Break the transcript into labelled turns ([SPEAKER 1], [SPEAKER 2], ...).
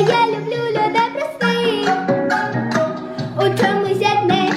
[SPEAKER 1] я люблю людей простих. У чомусь зять не